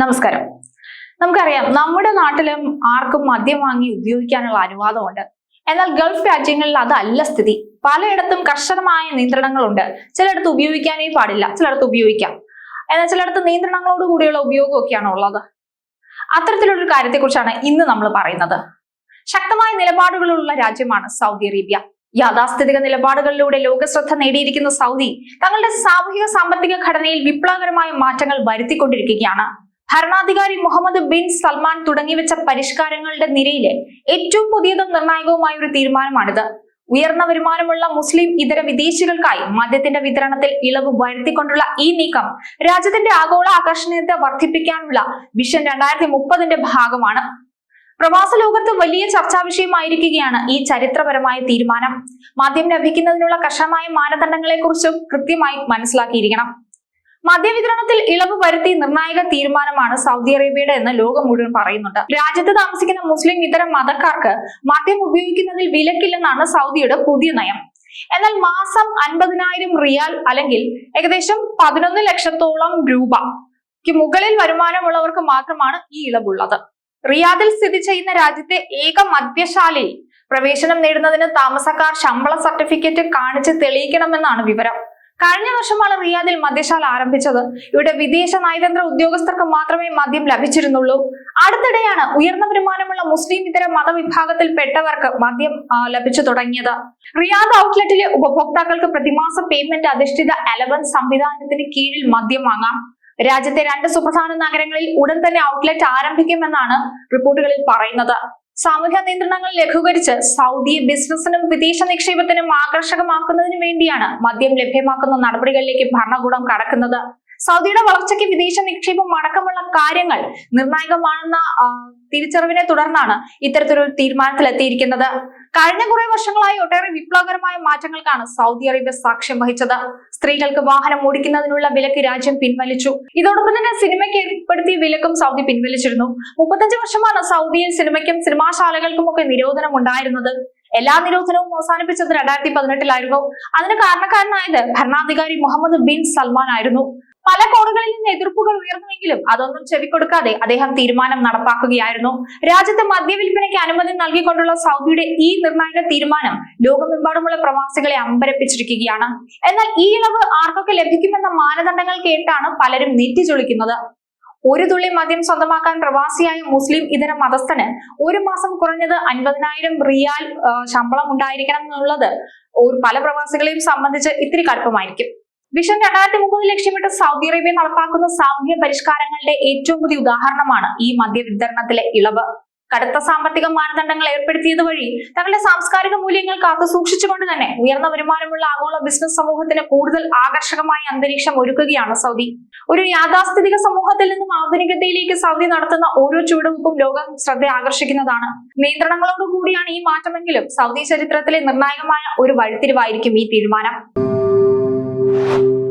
നമസ്കാരം. നമുക്കറിയാം നമ്മുടെ നാട്ടിലും ആർക്കും മദ്യം വാങ്ങി ഉപയോഗിക്കാനുള്ള അനുവാദമുണ്ട്. എന്നാൽ ഗൾഫ് രാജ്യങ്ങളിൽ അതല്ല സ്ഥിതി. പലയിടത്തും കർശനമായ നിയന്ത്രണങ്ങളുണ്ട്. ചിലയിടത്ത് ഉപയോഗിക്കാനേ പാടില്ല ചിലയിടത്ത് ഉപയോഗിക്കാം. എന്നാൽ ചിലയിടത്ത് നിയന്ത്രണങ്ങളോട് കൂടിയുള്ള ഉപയോഗമൊക്കെയാണ് ഉള്ളത്. അത്തരത്തിലുള്ളൊരു കാര്യത്തെക്കുറിച്ചാണ് ഇന്ന് നമ്മൾ പറയുന്നത്. ശക്തമായ നിലപാടുകളുള്ള രാജ്യമാണ് സൗദി അറേബ്യ. യാഥാസ്ഥിതിക നിലപാടുകളിലൂടെ ലോകശ്രദ്ധ നേടിയിരിക്കുന്ന സൗദി തങ്ങളുടെ സാമൂഹിക സാമ്പത്തിക ഘടനയിൽ വിപ്ലവകരമായ മാറ്റങ്ങൾ വരുത്തിക്കൊണ്ടിരിക്കുകയാണ്. ഭരണാധികാരി മുഹമ്മദ് ബിൻ സൽമാൻ തുടങ്ങിവെച്ച പരിഷ്കാരങ്ങളുടെ നിരയിലെ ഏറ്റവും പുതിയതും നിർണായകവുമായ ഒരു തീരുമാനമാണിത്. ഉയർന്ന വരുമാനമുള്ള മുസ്ലിം ഇതര വിദേശികൾക്കായി മദ്യത്തിന്റെ വിതരണത്തിൽ ഇളവ് വരുത്തിക്കൊണ്ടുള്ള ഈ നീക്കം രാജ്യത്തിന്റെ ആഗോള ആകർഷണീയത വർദ്ധിപ്പിക്കാനുള്ള വിഷൻ രണ്ടായിരത്തി മുപ്പതിന്റെ ഭാഗമാണ്. പ്രവാസ ലോകത്ത് വലിയ ചർച്ചാ വിഷയമായിരിക്കുകയാണ് ഈ ചരിത്രപരമായ തീരുമാനം. മദ്യം ലഭിക്കുന്നതിനുള്ള കർശനമായ മാനദണ്ഡങ്ങളെക്കുറിച്ചും കൃത്യമായി മനസ്സിലാക്കിയിരിക്കണം. മദ്യവിതരണത്തിൽ ഇളവ് വരുത്തി നിർണായക തീരുമാനമാണ് സൗദി അറേബ്യയുടെ എന്ന് ലോകം മുഴുവൻ പറയുന്നുണ്ട്. രാജ്യത്ത് താമസിക്കുന്ന മുസ്ലിം ഇതര മതക്കാർക്ക് മദ്യം ഉപയോഗിക്കുന്നതിൽ വിലക്കില്ലെന്നാണ് സൗദിയുടെ പുതിയ നയം. എന്നാൽ മാസം അൻപതിനായിരം റിയാൽ അല്ലെങ്കിൽ ഏകദേശം പതിനൊന്ന് ലക്ഷത്തോളം രൂപയ്ക്ക് മുകളിൽ വരുമാനമുള്ളവർക്ക് മാത്രമാണ് ഈ ഇളവുള്ളത്. റിയാദിൽ സ്ഥിതി ചെയ്യുന്ന രാജ്യത്തെ ഏക മദ്യശാലയിൽ പ്രവേശനം നേടുന്നതിന് താമസക്കാർ ശമ്പള സർട്ടിഫിക്കറ്റ് കാണിച്ച് തെളിയിക്കണമെന്നാണ് വിവരം. കഴിഞ്ഞ വർഷമാണ് റിയാദിൽ മദ്യശാല ആരംഭിച്ചത്. ഇവിടെ വിദേശ നയതന്ത്ര ഉദ്യോഗസ്ഥർക്ക് മാത്രമേ മദ്യം ലഭിച്ചിരുന്നുള്ളൂ. അടുത്തിടെയാണ് ഉയർന്ന വരുമാനമുള്ള മുസ്ലിം ഇതര മതവിഭാഗത്തിൽപ്പെട്ടവർക്ക് മദ്യം ലഭിച്ചു തുടങ്ങിയത്. റിയാദ് ഔട്ട്ലെറ്റിലെ ഉപഭോക്താക്കൾക്ക് പ്രതിമാസ പേയ്മെന്റ് അധിഷ്ഠിത അലവൻസ് സംവിധാനത്തിന് കീഴിൽ മദ്യം വാങ്ങാം. രാജ്യത്തെ രണ്ട് സുപ്രധാന നഗരങ്ങളിൽ ഉടൻ തന്നെ ഔട്ട്ലെറ്റ് ആരംഭിക്കുമെന്നാണ് റിപ്പോർട്ടുകളിൽ പറയുന്നത്. സാമൂഹ്യ നിയന്ത്രണങ്ങൾ ലഘൂകരിച്ച് സൗദി ബിസിനസിനും വിദേശ നിക്ഷേപത്തിനും ആകർഷകമാക്കുന്നതിനു വേണ്ടിയാണ് മദ്യം ലഭ്യമാക്കുന്ന നടപടികളിലേക്ക് ഭരണകൂടം കടക്കുന്നത്. സൗദിയുടെ വളർച്ചയ്ക്ക് വിദേശ നിക്ഷേപം അടക്കമുള്ള കാര്യങ്ങൾ നിർണായകമാണെന്ന തിരിച്ചറിവിനെ തുടർന്നാണ് ഇത്തരത്തിലൊരു തീരുമാനത്തിലെത്തിയിരിക്കുന്നത്. കഴിഞ്ഞ കുറെ വർഷങ്ങളായി ഒട്ടേറെ വിപ്ലവകരമായ മാറ്റങ്ങൾക്കാണ് സൗദി അറേബ്യ സാക്ഷ്യം വഹിച്ചത്. സ്ത്രീകൾക്ക് വാഹനം ഓടിക്കുന്നതിനുള്ള വിലക്ക് രാജ്യം പിൻവലിച്ചു. ഇതോടൊപ്പം തന്നെ സിനിമയ്ക്ക് ഏർപ്പെടുത്തിയ വിലക്കും സൗദി പിൻവലിച്ചിരുന്നു. മുപ്പത്തഞ്ച് വർഷമാണ് സൗദിയിൽ സിനിമയ്ക്കും സിനിമാശാലകൾക്കും ഒക്കെ നിരോധനം ഉണ്ടായിരുന്നത് എല്ലാ നിരോധനവും അവസാനിപ്പിച്ചത് രണ്ടായിരത്തി പതിനെട്ടിലായിരുന്നു. അതിന് കാരണക്കാരനായത് ഭരണാധികാരി മുഹമ്മദ് ബിൻ സൽമാൻ ആയിരുന്നു. പല കോണുകളിൽ നിന്ന് എതിർപ്പുകൾ ഉയർന്നുവെങ്കിലും അതൊന്നും ചെവിക്കൊടുക്കാതെ അദ്ദേഹം തീരുമാനം നടപ്പാക്കുകയായിരുന്നു. രാജ്യത്ത് മദ്യവില്പനയ്ക്ക് അനുമതി നൽകിക്കൊണ്ടുള്ള സൗദിയുടെ ഈ നിർണായക തീരുമാനം ലോകമെമ്പാടുമുള്ള പ്രവാസികളെ അമ്പരപ്പിച്ചിരിക്കുകയാണ്. എന്നാൽ ഈ ഇളവ് ആർക്കൊക്കെ ലഭിക്കുമെന്ന മാനദണ്ഡങ്ങൾ കേട്ടാണ് പലരും നെറ്റിച്ചൊളിക്കുന്നത് ഒരു തുള്ളി മദ്യം സ്വന്തമാക്കാൻ പ്രവാസിയായ മുസ്ലിം ഇതര മതസ്ഥന് ഒരു മാസം കുറഞ്ഞത് അൻപതിനായിരം റിയാൽ ശമ്പളം ഉണ്ടായിരിക്കണം എന്നുള്ളത് പല പ്രവാസികളെയും സംബന്ധിച്ച് ഇത്തിരി കടുപ്പമായിരിക്കും. വിഷൻ രണ്ടായിരത്തി മുപ്പത് ലക്ഷ്യമിട്ട് സൗദി അറേബ്യ നടപ്പാക്കുന്ന സാമൂഹ്യ പരിഷ്കാരങ്ങളുടെ ഏറ്റവും പുതിയ ഉദാഹരണമാണ് ഈ മദ്യ വിതരണത്തിലെ ഇളവ്. കടുത്ത സാമ്പത്തിക മാനദണ്ഡങ്ങൾ ഏർപ്പെടുത്തിയത് വഴി തങ്ങളുടെ സാംസ്കാരിക മൂല്യങ്ങൾ കാത്തു സൂക്ഷിച്ചുകൊണ്ട് തന്നെ ഉയർന്ന വരുമാനമുള്ള ആഗോള ബിസിനസ് സമൂഹത്തിന് കൂടുതൽ ആകർഷകമായ അന്തരീക്ഷം ഒരുക്കുകയാണ് സൗദി. ഒരു യാഥാസ്ഥിതിക സമൂഹത്തിൽ നിന്നും ആധുനികതയിലേക്ക് സൗദി നടത്തുന്ന ഓരോ ചുവടുവെപ്പും ലോകം ശ്രദ്ധ ആകർഷിക്കുന്നതാണ്. നിയന്ത്രണങ്ങളോടുകൂടിയാണ് ഈ മാറ്റമെങ്കിലും സൗദി ചരിത്രത്തിലെ നിർണായകമായ ഒരു വഴിത്തിരിവായിരിക്കും ഈ തീരുമാനം. Thank you.